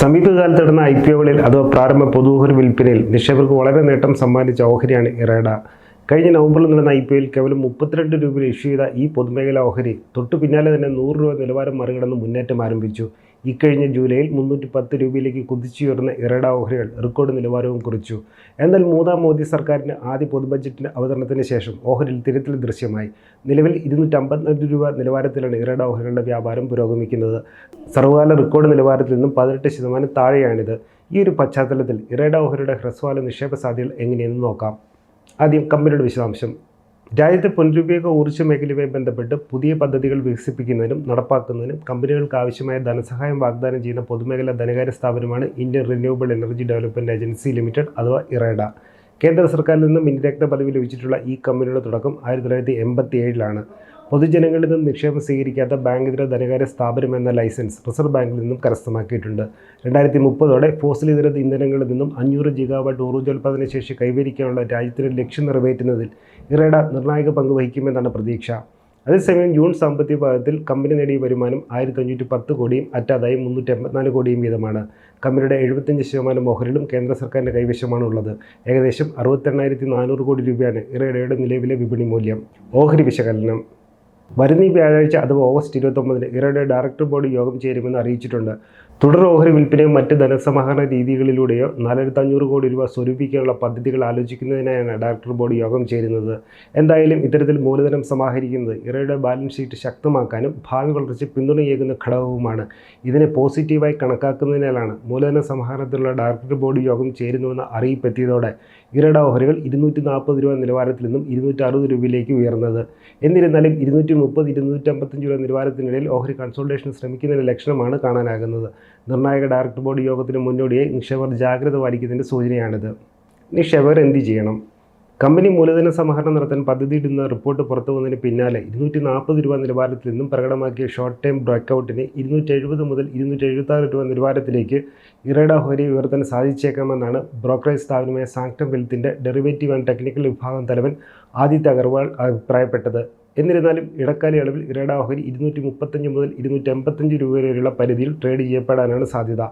സമീപകാലത്ത് നടന്ന I P ഒകളിൽ അഥവാ പ്രാരംഭ പൊതുഹരി വിൽപ്പനയിൽ നിക്ഷേപകർക്ക് വളരെ നേട്ടം സമ്മാനിച്ച ഓഹരിയാണ് ഇറേഡ. കഴിഞ്ഞ നവംബറിൽ നടന്ന ഐ പി ഒയിൽ കേവലം മുപ്പത്തിരണ്ട് രൂപയിൽ ഇഷ്യൂ ചെയ്ത ഈ പൊതുമേഖലാ ഓഹരി തൊട്ടു പിന്നാലെ തന്നെ നൂറ് രൂപ നിലവാരം മറികടന്ന് മുന്നേറ്റം ആരംഭിച്ചു. ഇക്കഴിഞ്ഞ ജൂലൈയിൽ മുന്നൂറ്റി പത്ത് രൂപയിലേക്ക് കുതിച്ചുയർന്ന ഇറഡ ഓഹരികൾ റെക്കോർഡ് നിലവാരവും കുറിച്ചു. എന്നാൽ മൂന്നാം മോദി സർക്കാരിന്റെ ആദ്യ പൊതുബഡ്ജറ്റിന്റെ അവതരണത്തിന് ശേഷം ഓഹരിയിൽ തിരുത്തൽ ദൃശ്യമായി. നിലവിൽ ഇരുന്നൂറ്റി അമ്പത്തിരണ്ട് രൂപ നിലവാരത്തിലാണ് ഇറഡ ഓഹരികളുടെ വ്യാപാരം പുരോഗമിക്കുന്നത്. സർവകാല റെക്കോർഡ് നിലവാരത്തിൽ നിന്നും പതിനെട്ട് ശതമാനം താഴെയാണിത്. ഈ ഒരു പശ്ചാത്തലത്തിൽ ഇറഡ ഓഹരിയുടെ ഹ്രസ്വകാല നിക്ഷേപ സാധ്യതകൾ എങ്ങനെയെന്ന് നോക്കാം. ആദ്യം കമ്പനിയുടെ വിശദാംശം. രാജ്യത്തെ പുനരുപയോഗ ഊർജ മേഖലയുമായി ബന്ധപ്പെട്ട് പുതിയ പദ്ധതികൾ വികസിപ്പിക്കുന്നതിനും നടപ്പാക്കുന്നതിനും കമ്പനികൾക്ക് ആവശ്യമായ ധനസഹായം വാഗ്ദാനം ചെയ്യുന്ന പൊതുമേഖലാ ധനകാര്യ സ്ഥാപനമാണ് Indian renewable energy development agency limited അഥവാ ഇറേഡ. കേന്ദ്ര സർക്കാരിൽ നിന്നും ഇന്ത്യരത്ന പദവി ലഭിച്ചിട്ടുള്ള ഈ കമ്പനിയുടെ തുടക്കം ആയിരത്തി തൊള്ളായിരത്തി എൺപത്തി ഏഴിലാണ്. പൊതുജനങ്ങളിൽ നിന്നും നിക്ഷേപം സ്വീകരിക്കാത്ത ബാങ്കിതര ധനകാര്യ സ്ഥാപനം എന്ന ലൈസൻസ് റിസർവ് ബാങ്കിൽ നിന്നും കരസ്ഥമാക്കിയിട്ടുണ്ട്. രണ്ടായിരത്തി മുപ്പതോടെ ഫോസിൽ ഇതര ഇന്ധനങ്ങളിൽ നിന്നും അഞ്ഞൂറ് ജിഗാവാട്ട് ഊർജോൽപാദന ശേഷി കൈവരിക്കാനുള്ള രാജ്യത്തിന്റെ ലക്ഷ്യം നിറവേറ്റുന്നതിൽ ഇറേഡ നിർണായക പങ്ക് വഹിക്കുമെന്നാണ് പ്രതീക്ഷ. അതേസമയം ജൂൺ സാമ്പത്തിക വിഭാഗത്തിൽ കമ്പനി നേടിയ വരുമാനം ആയിരത്തി അഞ്ഞൂറ്റി പത്ത് കോടിയും അറ്റാതായി മുന്നൂറ്റി അമ്പത്തിനാല് കോടിയും വീതമാണ്. കമ്പനിയുടെ എഴുപത്തഞ്ച് ശതമാനം ഓഹരികളും കേന്ദ്ര സർക്കാരിന്റെ കൈവശമാണ് ഉള്ളത്. ഏകദേശം അറുപത്തെണ്ണായിരത്തി നാനൂറ് കോടി രൂപയാണ് ഇറേഡയുടെ നിലവിലെ വിപണി മൂല്യം. ഓഹരി വിശകലനം. വരുന്ന ഈ വ്യാഴാഴ്ച അഥവാ ഓഗസ്റ്റ് ഇരുപത്തൊമ്പതിന് ഇറയുടെ ഡയറക്ടർ ബോർഡ് യോഗം ചേരുമെന്ന് അറിയിച്ചിട്ടുണ്ട്. തുടർ ഓഹരി വിൽപ്പനയും മറ്റ് ധനസമാഹരണ രീതികളിലൂടെയോ നാലായിരത്തി അഞ്ഞൂറ് കോടി രൂപ സ്വരൂപിക്കാനുള്ള പദ്ധതികൾ ആലോചിക്കുന്നതിനായാണ് ഡയറക്ടർ ബോർഡ് യോഗം ചേരുന്നത്. എന്തായാലും ഇത്തരത്തിൽ മൂലധനം സമാഹരിക്കുന്നത് ഇറയുടെ ബാലൻസ് ഷീറ്റ് ശക്തമാക്കാനും ഭാവി വളർച്ച പിന്തുണയേകുന്ന ഘടകവുമാണ്. ഇതിനെ പോസിറ്റീവായി കണക്കാക്കുന്നതിനാലാണ് മൂലധന സമാഹരണത്തിലുള്ള ഡയറക്ടർ ബോർഡ് യോഗം ചേരുന്നുവെന്ന അറിയിപ്പെത്തിയതോടെ ഇറയുടെ ഓഹരികൾ ഇരുന്നൂറ്റി നാൽപ്പത് രൂപ നിലവാരത്തിൽ നിന്നും ഇരുന്നൂറ്റി അറുപത് രൂപയിലേക്ക് ഉയർന്നത്. എന്നിരുന്നാലും ഇരുന്നൂറ്റി മുപ്പത് ഇരുന്നൂറ്റമ്പത്തഞ്ച് രൂപ നിലവാരത്തിനിടയിൽ ഓഹരി കൺസോൾട്ടേഷൻ ശ്രമിക്കുന്നതിന്റെ ലക്ഷണമാണ് കാണാനാകുന്നത്. നിർണായക ഡയറക്ടർ ബോർഡ് യോഗത്തിന് മുന്നോടിയായി നിക്ഷേപർ ജാഗ്രത പാലിക്കുന്നതിന്റെ സൂചനയാണിത്. നിക്ഷേപകർ എന്ത് ചെയ്യണം? കമ്പനി മൂലധന സമാഹരണം നടത്താൻ പദ്ധതിയിടുന്ന റിപ്പോർട്ട് പുറത്തു വന്നതിന് പിന്നാലെ ഇരുന്നൂറ്റി നാൽപ്പത് രൂപ നിലവാരത്തിൽ നിന്നും പ്രകടമാക്കിയ ഷോർട്ട് ടൈം ബ്രേക്കൗട്ടിന് ഇരുന്നൂറ്റി എഴുപത് മുതൽ ഇരുന്നൂറ്റി എഴുപത്താറ് രൂപ നിലവാരത്തിലേക്ക് ഇറേഡ ഹോരി ഉയർത്താൻ സാധിച്ചേക്കാമെന്നാണ് ബ്രോക്കറേജ് സ്ഥാപനമായ സാങ്ക്ടം വെൽത്തിന്റെ ഡെറിവേറ്റീവ് ആൻഡ് ടെക്നിക്കൽ വിഭാഗം തലവൻ ആദിത്യ അഗർവാൾ അഭിപ്രായപ്പെട്ടത്. എന്നിരുന്നാലും ഇടക്കാലയളവിൽ ഇറേഡ ഓഹരി ഇരുന്നൂറ്റി മുപ്പത്തഞ്ച് മുതൽ ഇരുന്നൂറ്റി അമ്പത്തഞ്ച് രൂപ വരെയുള്ള പരിധിയിൽ ട്രേഡ് ചെയ്യപ്പെടാനാണ് സാധ്യത.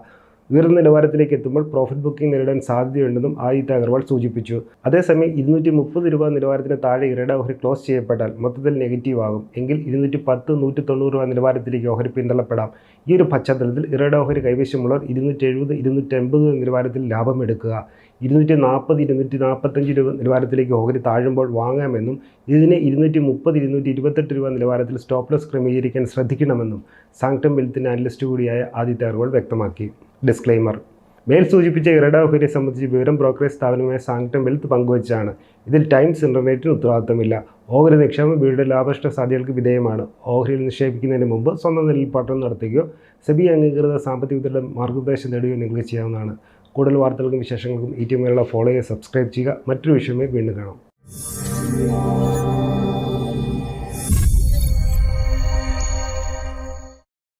ഉയർന്ന നിലവാരത്തിലേക്ക് എത്തുമ്പോൾ പ്രോഫിറ്റ് ബുക്കിംഗ് നേരിടാൻ സാധ്യതയുണ്ടെന്നും ആദിത്യ അഗർവാൾ സൂചിപ്പിച്ചു. അതേസമയം ഇരുന്നൂറ്റി മുപ്പത് രൂപ നിലവാരത്തിന് താഴെ ഇരട ഓഹരി ക്ലോസ് ചെയ്യപ്പെട്ടാൽ മൊത്തത്തിൽ നെഗറ്റീവ് ആകും. എങ്കിൽ ഇരുന്നൂറ്റി പത്ത് നൂറ്റി തൊണ്ണൂറ് രൂപ നിലവാരത്തിലേക്ക് ഓഹരി പിന്തള്ളപ്പെടാം. ഈ ഒരു പശ്ചാത്തലത്തിൽ ഇരട ഓഹരി കൈവശമുള്ളവർ ഇരുന്നൂറ്റി എഴുപത് ഇരുന്നൂറ്റി അമ്പത് നിലവാരത്തിൽ ലാഭം എടുക്കുക. ഇരുന്നൂറ്റി നാൽപ്പത് ഇരുന്നൂറ്റി നാൽപ്പത്തഞ്ച് രൂപ നിലവാരത്തിലേക്ക് ഓഹരി താഴുമ്പോൾ വാങ്ങാമെന്നും ഇതിനെ ഇരുന്നൂറ്റി മുപ്പത് ഇരുന്നൂറ്റി ഇരുപത്തെട്ട് രൂപ നിലവാരത്തിൽ സ്റ്റോപ്പ് ലോസ് ക്രമീകരിക്കാൻ ശ്രദ്ധിക്കണമെന്നും സാങ്ക്ടം വെൽത്തിന്റെ അനലിസ്റ്റ് കൂടിയായ ആദിത്യ അഗർവാൾ വ്യക്തമാക്കി. ഡിസ്ക്ലെയിമർ മേൽ സൂചിപ്പിച്ച ഇറഡ ഓഹരിയെ സംബന്ധിച്ച് വിവരം ബ്രോക്കറേജ് സ്ഥാപനമായ സാങ്ക്ടം വെൽത്ത് പങ്കുവച്ചാണ്. ഇതിൽ ടൈംസ് ഇന്റർനെറ്റിന് ഉത്തരവാദിത്തമില്ല. ഓഹരി നിക്ഷേപം വീട് ലാഭനഷ്ട സാധ്യതകൾക്ക് വിധേയമാണ്. ഓഹരിയിൽ നിക്ഷേപിക്കുന്നതിന് മുമ്പ് സ്വന്തം നിലയിൽ പഠനം നടത്തുകയോ സെബി അംഗീകൃത സാമ്പത്തിക വിദഗ്ധരുടെ മാർഗനിർദ്ദേശം നേടുകയോ നിങ്ങൾക്ക് ചെയ്യാവുന്നതാണ്. കൂടുതൽ വാർത്തകൾക്കും വിശേഷങ്ങൾക്കും ഈ ടീമുകളുടെ ഫോളോ ചെയ്യുക സബ്സ്ക്രൈബ് ചെയ്യുക. മറ്റൊരു വിഷയമേ വീണ്ടും കാണാം.